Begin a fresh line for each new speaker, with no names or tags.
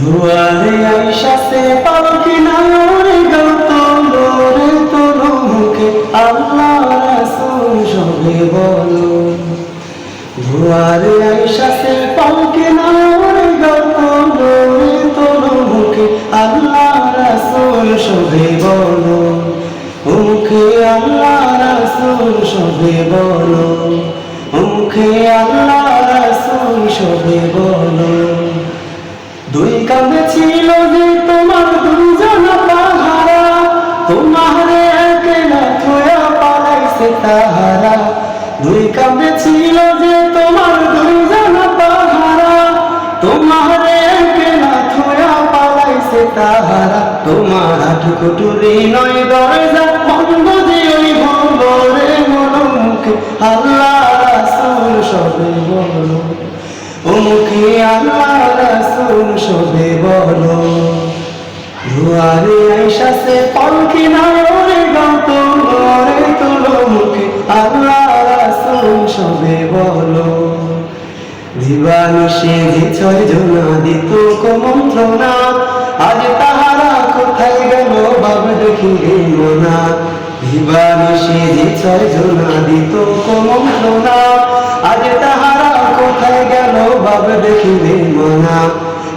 দুয়ারে আইসাতে পালকি নারে গত লোরে তোলো মুখে। আল্লাহ রাসূল সবে বলো। দুয়ারে আইসাতে পালকি নারে গত লোরে তোলো মুখে। আল্লাহ রাসূল সবে বলো। মুখে আল্লাহ রাসূল সবে বলো। মুখে আল্লাহ রাসূল সবে বলো। দুই কাঁধে ছিল যে তোমার দুজন পাহারা, তোমার একলা থোয়া পালাইছে তাহারা। দুই কাঁধে ছিল যে তোমার দুজন পাহারা, তোমার একলা থোয়া পালাইছে তাহারা। তোমার কুটুরি নয় দরজা বন্ধ যে ওই ভরে মন মুখে আল্লাহ রাসূল বলো মুখে আল্লাহ সবে বলো। দুয়ারে আইসাছে পলকি না ওরে গত ওরে তোলো মুখে আল্লাহ রাসূল সবে বলো। দিবানিশে যে ছয় জনা দিত কমন্ত্রণা আজ তাহারা কোথায় গেল বাব দেখিলে মনা। দিবানিশে যে ছয় দিত কমন্ত্রণা আজ